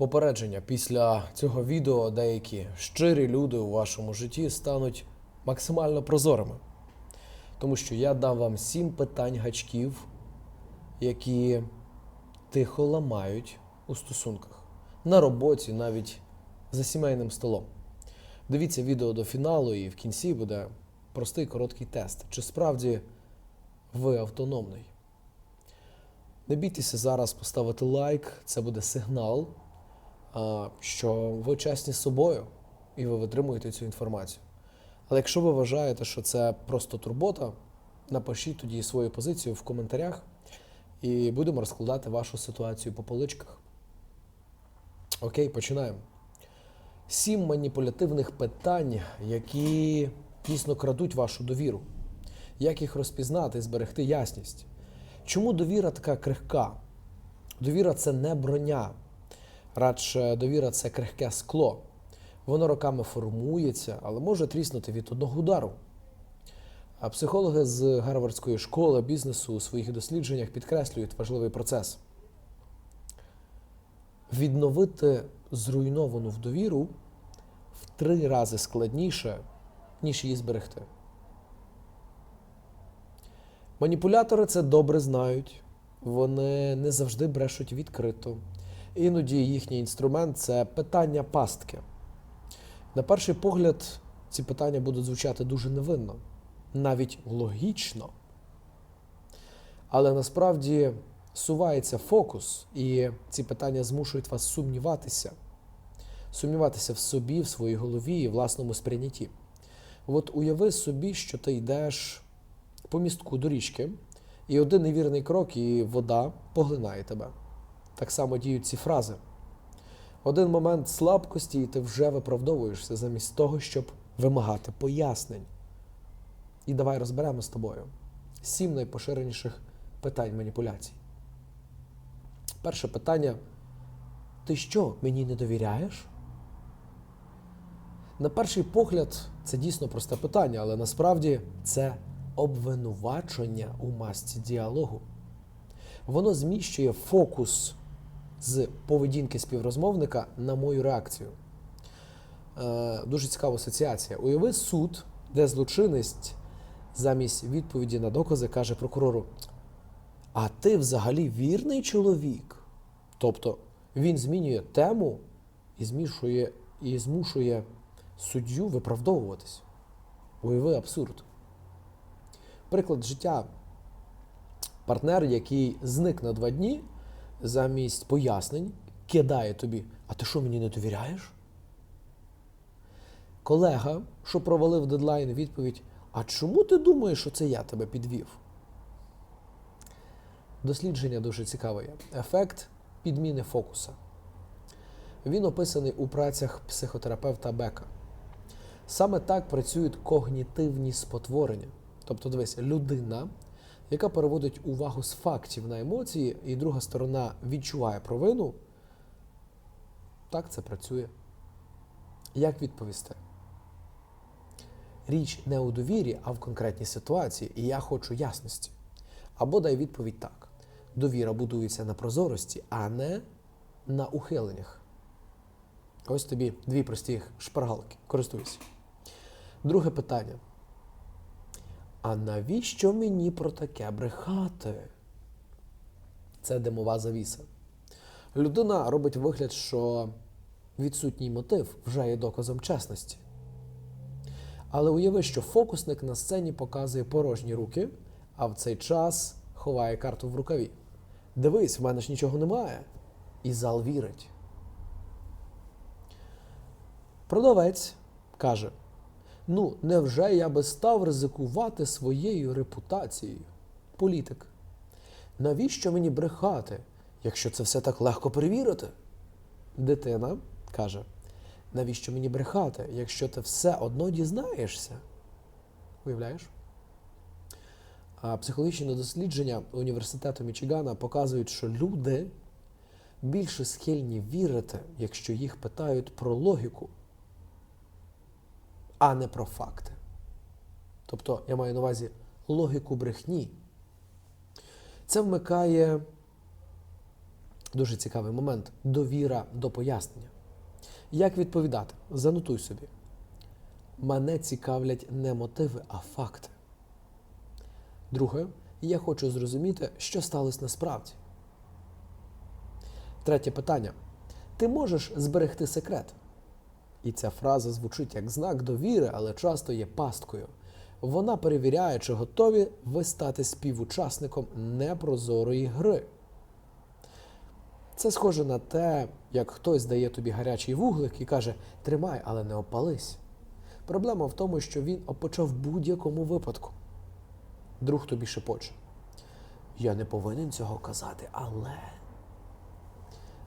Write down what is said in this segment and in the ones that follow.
Попередження після цього відео деякі щирі люди у вашому житті стануть максимально прозорими. Тому що я дам вам сім питань гачків, які тихо ламають у стосунках, на роботі, навіть за сімейним столом. Дивіться відео до фіналу, і в кінці буде простий короткий тест. Чи справді ви автономний? Не бійтеся зараз поставити лайк, це буде сигнал, що ви чесні з собою і ви витримуєте цю інформацію. Але якщо ви вважаєте, що це просто турбота, напишіть тоді свою позицію в коментарях і будемо розкладати вашу ситуацію по поличках. Окей, починаємо. Сім маніпулятивних питань, які дійсно крадуть вашу довіру. Як їх розпізнати і зберегти ясність? Чому довіра така крихка? Довіра це не броня, радше довіра це крихке скло. Воно роками формується, але може тріснути від одного удару. А психологи з Гарвардської школи бізнесу у своїх дослідженнях підкреслюють важливий процес. Відновити зруйновану довіру в три рази складніше, ніж її зберегти. Маніпулятори це добре знають, вони не завжди брешуть відкрито. Іноді їхній інструмент це питання пастки. На перший погляд, ці питання будуть звучати дуже невинно, навіть логічно. Але насправді сувається фокус, і ці питання змушують вас сумніватися, сумніватися в собі, в своїй голові і власному сприйнятті. От уяви собі, що ти йдеш по містку до річки, і один невірний крок, і вода поглинає тебе. Так само діють ці фрази. Один момент слабкості, і ти вже виправдовуєшся замість того, щоб вимагати пояснень. І давай розберемо з тобою сім найпоширеніших питань маніпуляцій. Перше питання: ти що, мені не довіряєш? На перший погляд, це дійсно просте питання, але насправді це обвинувачення у масці діалогу. Воно зміщує фокус з поведінки співрозмовника на мою реакцію. Е, дуже цікава асоціація. Уяви суд, де злочинець замість відповіді на докази каже прокурору: А ти взагалі вірний чоловік? Тобто він змінює тему і змішує, і змушує суддю виправдовуватись. Уяви абсурд. Приклад життя. Партнер, який зник на два дні, замість пояснень кидає тобі: А ти що мені не довіряєш? Колега, що провалив дедлайн, відповідь: А чому ти думаєш, що це я тебе підвів? Дослідження дуже цікаве. Ефект підміни фокуса. Він описаний у працях психотерапевта Бека. Саме так працюють когнітивні спотворення. Тобто, дивись, людина, яка переводить увагу з фактів на емоції, і друга сторона відчуває провину, так це працює. Як відповісти? Річ не у довірі, а в конкретній ситуації, і я хочу ясності. Або дай відповідь так: довіра будується на прозорості, а не на ухиленнях. Ось тобі дві прості шпаргалки. Користуйся. Друге питання. А навіщо мені про таке брехати? Це димова завіса. Людина робить вигляд, що відсутній мотив вже є доказом чесності. Але уяви, що фокусник на сцені показує порожні руки, а в цей час ховає карту в рукаві. Дивись, в мене ж нічого немає. І зал вірить. Продавець каже: Ну, невже я би став ризикувати своєю репутацією? Політик. Навіщо мені брехати, якщо це все так легко перевірити? Дитина каже: навіщо мені брехати, якщо ти все одно дізнаєшся? Уявляєш? А психологічні дослідження університету Мічигана показують, що люди більше схильні вірити, якщо їх питають про логіку, а не про факти. Тобто, я маю на увазі логіку брехні. Це вмикає Дуже цікавий момент довіра до пояснення. Як відповідати? Занотуй собі. Мене цікавлять не мотиви, а факти. Друге, я хочу зрозуміти, що сталося насправді. Третє питання. Ти можеш зберегти секрет? І ця фраза звучить як знак довіри, але часто є пасткою. Вона перевіряє, чи готові ви стати співучасником непрозорої гри. Це схоже на те, як хтось дає тобі гарячий вуглик і каже: тримай, але не опались. Проблема в тому, що він опочав в будь-якому випадку. Друг тобі шепоче. Я не повинен цього казати, але.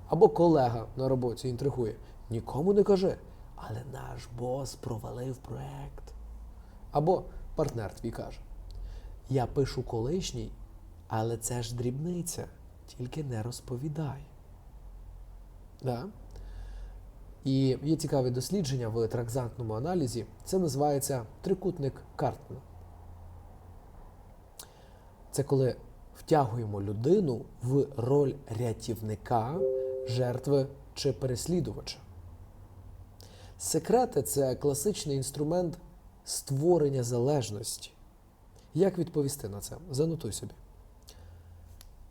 Або колега на роботі інтригує. Нікому не кажи, але наш бос провалив проект. Або партнер твій каже: Я пишу колишній, але це ж дрібниця, тільки не розповідай. Да? І є цікаве дослідження в транзактному аналізі. Це називається трикутник Картна. Це коли втягуємо людину в роль рятівника, жертви чи переслідувача. Секрети це класичний інструмент створення залежності. Як відповісти на це? Занотуй собі.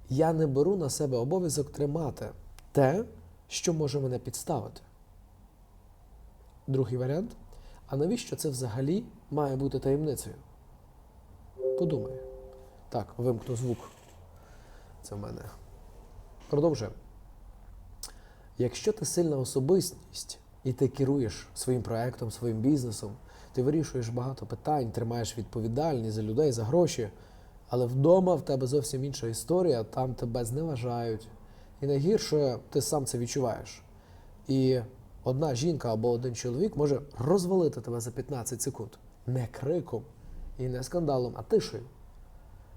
Я не беру на себе обов'язок тримати те, що може мене підставити. Другий варіант. А навіщо це взагалі має бути таємницею? Подумай. Так, вимкну звук. Це в мене. Продовжуємо. Якщо ти сильна особистість і ти керуєш своїм проектом, своїм бізнесом, ти вирішуєш багато питань, тримаєш відповідальність за людей, за гроші, але вдома в тебе зовсім інша історія, там тебе зневажають. І найгірше, ти сам це відчуваєш. І одна жінка або один чоловік може розвалити тебе за 15 секунд. Не криком і не скандалом, а тишею.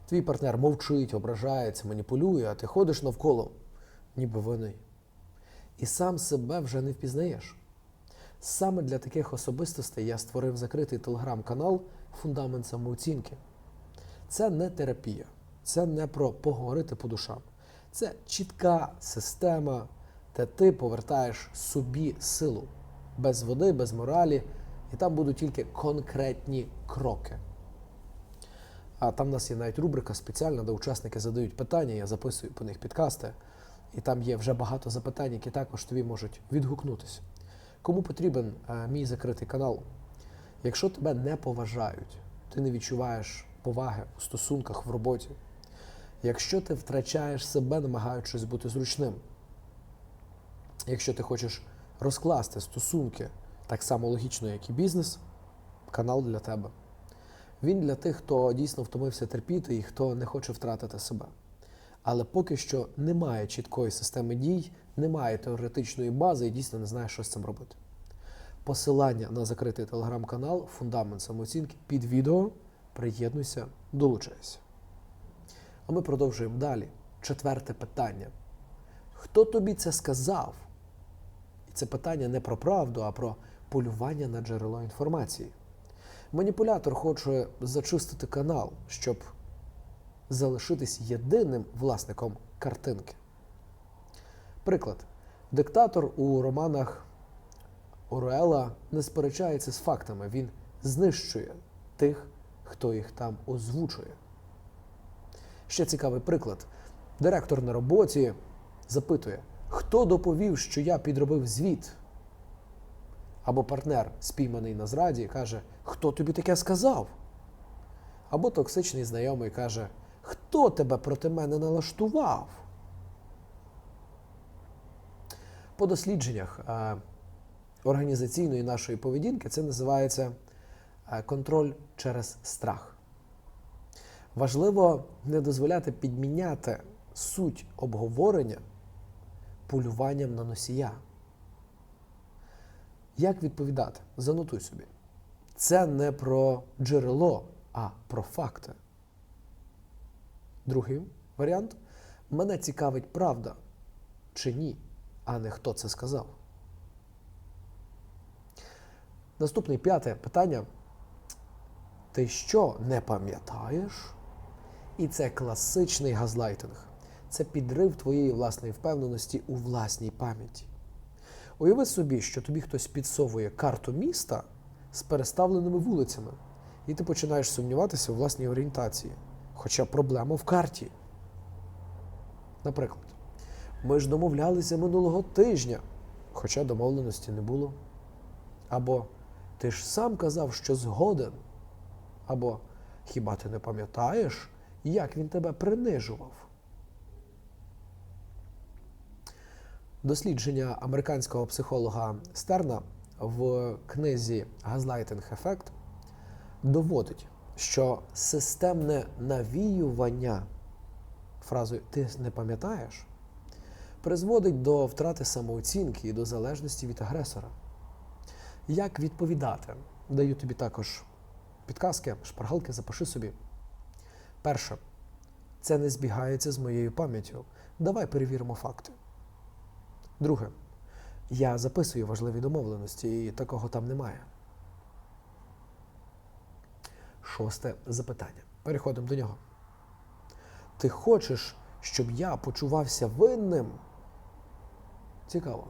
Твій партнер мовчить, ображається, маніпулює, а ти ходиш навколо, ніби винний. І сам себе вже не впізнаєш. Саме для таких особистостей я створив закритий телеграм-канал Фундамент самооцінки. Це не терапія, це не про поговорити по душам. Це чітка система, де ти повертаєш собі силу без води, без моралі, і там будуть тільки конкретні кроки. А там в нас є навіть рубрика спеціальна, де учасники задають питання, я записую по них підкасти, і там є вже багато запитань, які також тобі можуть відгукнутися. Кому потрібен е, мій закритий канал? Якщо тебе не поважають, ти не відчуваєш поваги у стосунках в роботі, якщо ти втрачаєш себе, намагаючись бути зручним, якщо ти хочеш розкласти стосунки так само логічно, як і бізнес, канал для тебе. Він для тих, хто дійсно втомився терпіти і хто не хоче втратити себе. Але поки що немає чіткої системи дій, немає теоретичної бази і дійсно не знає, що з цим робити. Посилання на закритий телеграм-канал Фундамент самооцінки під відео. Приєднуйся, долучайся. А ми продовжуємо далі. Четверте питання. Хто тобі це сказав? І це питання не про правду, а про полювання на джерело інформації. Маніпулятор хоче зачистити канал, щоб залишитись єдиним власником картинки. Приклад. Диктатор у романах Оруела не сперечається з фактами, він знищує тих, хто їх там озвучує. Ще цікавий приклад. Директор на роботі запитує, хто доповів, що я підробив звіт. Або партнер, спійманий на зраді, каже, хто тобі таке сказав? Або токсичний знайомий каже, хто тебе проти мене налаштував? По дослідженнях е, організаційної нашої поведінки це називається е, контроль через страх. Важливо не дозволяти підміняти суть обговорення полюванням на носія. Як відповідати? Занотуй собі. Це не про джерело, а про факти. Другий варіант. Мене цікавить правда чи ні, а не хто це сказав. Наступне п'яте питання. Ти що не пам'ятаєш? І це класичний газлайтинг. це підрив твоєї власної впевненості у власній пам'яті. Уяви собі, що тобі хтось підсовує карту міста з переставленими вулицями, і ти починаєш сумніватися у власній орієнтації. Хоча проблема в карті. Наприклад, ми ж домовлялися минулого тижня, хоча домовленості не було. Або ти ж сам казав, що згоден. Або хіба ти не пам'ятаєш, як він тебе принижував? Дослідження американського психолога Стерна в книзі Газлайтинг Ефект доводить, що системне навіювання фразою Ти не пам'ятаєш призводить до втрати самооцінки і до залежності від агресора. Як відповідати? Даю тобі також підказки, шпаргалки, запиши собі. Перше, це не збігається з моєю пам'яттю. Давай перевіримо факти. Друге, я записую важливі домовленості, і такого там немає. Шосте запитання. Переходимо до нього. Ти хочеш, щоб я почувався винним? Цікаво.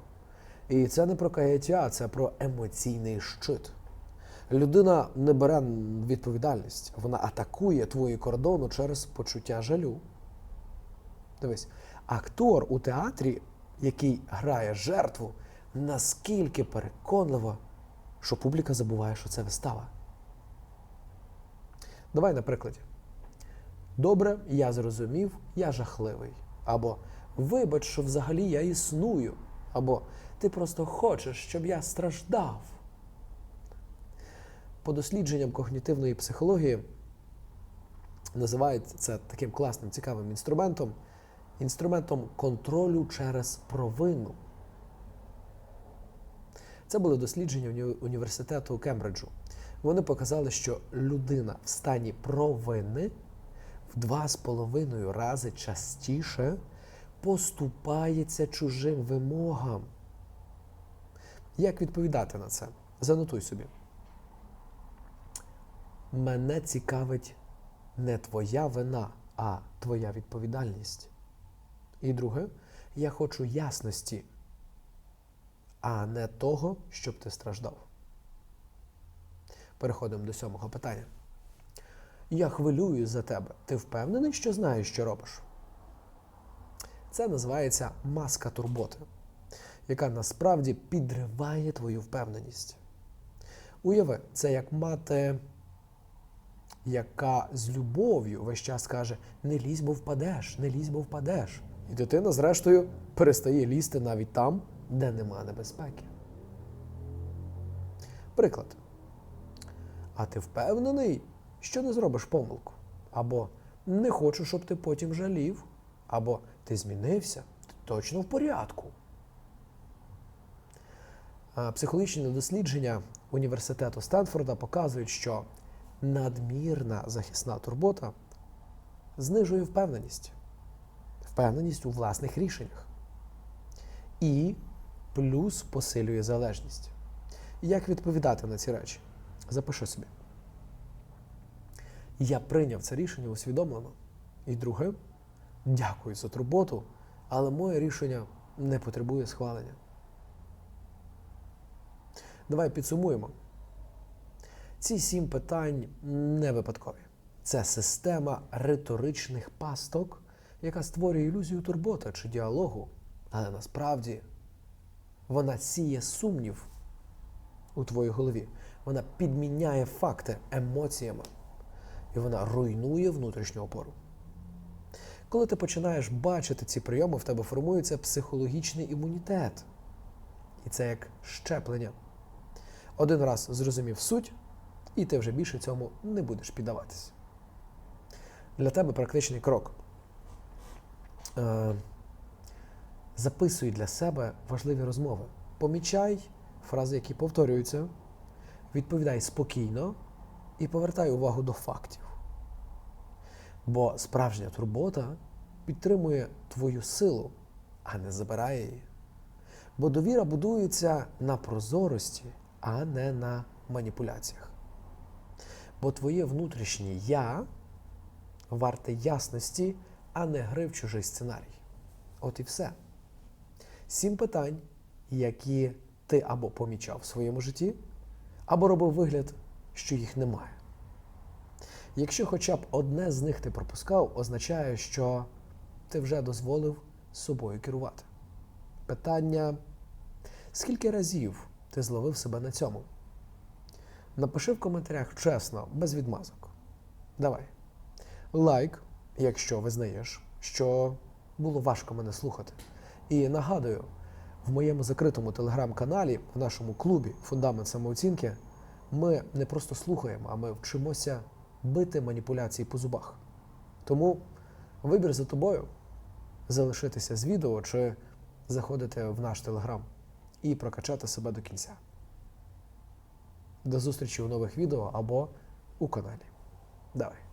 І це не про каяття, це про емоційний щит. Людина не бере відповідальність, вона атакує твої кордони через почуття жалю. Дивись, актор у театрі, який грає жертву, наскільки переконливо, що публіка забуває, що це вистава. Давай на прикладі. Добре, я зрозумів, я жахливий. Або вибач, що взагалі я існую. Або ти просто хочеш, щоб я страждав. По дослідженням когнітивної психології називають це таким класним, цікавим інструментом, інструментом контролю через провину. Це були дослідження уні- університету Кембриджу. Вони показали, що людина в стані провини в два з половиною рази частіше поступається чужим вимогам. Як відповідати на це? Занотуй собі. Мене цікавить не твоя вина, а твоя відповідальність. І друге, я хочу ясності, а не того, щоб ти страждав. Переходимо до сьомого питання. Я хвилююсь за тебе. Ти впевнений, що знаєш, що робиш? Це називається маска турботи, яка насправді підриває твою впевненість. Уяви, це як мати, яка з любов'ю весь час каже: не лізь, бо впадеш, не лізь, бо впадеш. І дитина, зрештою, перестає лізти навіть там, де нема небезпеки. Приклад. А ти впевнений, що не зробиш помилку? Або не хочу, щоб ти потім жалів, або ти змінився, ти точно в порядку. А Психологічні дослідження університету Стенфорда показують, що надмірна захисна турбота знижує впевненість, впевненість у власних рішеннях і плюс посилює залежність. Як відповідати на ці речі? Запиши собі. Я прийняв це рішення усвідомлено. І друге, дякую за турботу, але моє рішення не потребує схвалення. Давай підсумуємо. Ці сім питань не випадкові. Це система риторичних пасток, яка створює ілюзію турботи чи діалогу, але насправді вона сіє сумнів у твоїй голові. Вона підміняє факти емоціями, і вона руйнує внутрішню опору. Коли ти починаєш бачити ці прийоми, в тебе формується психологічний імунітет. І це як щеплення. Один раз зрозумів суть, і ти вже більше цьому не будеш піддаватися. Для тебе практичний крок. Е, записуй для себе важливі розмови. Помічай фрази, які повторюються, відповідай спокійно і повертай увагу до фактів. Бо справжня турбота підтримує твою силу, а не забирає її. Бо довіра будується на прозорості, а не на маніпуляціях. Бо твоє внутрішнє я варте ясності, а не гри в чужий сценарій. От і все. Сім питань, які ти або помічав в своєму житті, або робив вигляд, що їх немає. Якщо хоча б одне з них ти пропускав, означає, що ти вже дозволив собою керувати. Питання: скільки разів ти зловив себе на цьому? Напиши в коментарях чесно, без відмазок. Давай. Лайк, якщо визнаєш, що було важко мене слухати. І нагадую, в моєму закритому телеграм-каналі, в нашому клубі Фундамент самооцінки, ми не просто слухаємо, а ми вчимося бити маніпуляції по зубах. Тому вибір за тобою залишитися з відео чи заходити в наш телеграм і прокачати себе до кінця. До зустрічі у нових відео або у каналі. Давай.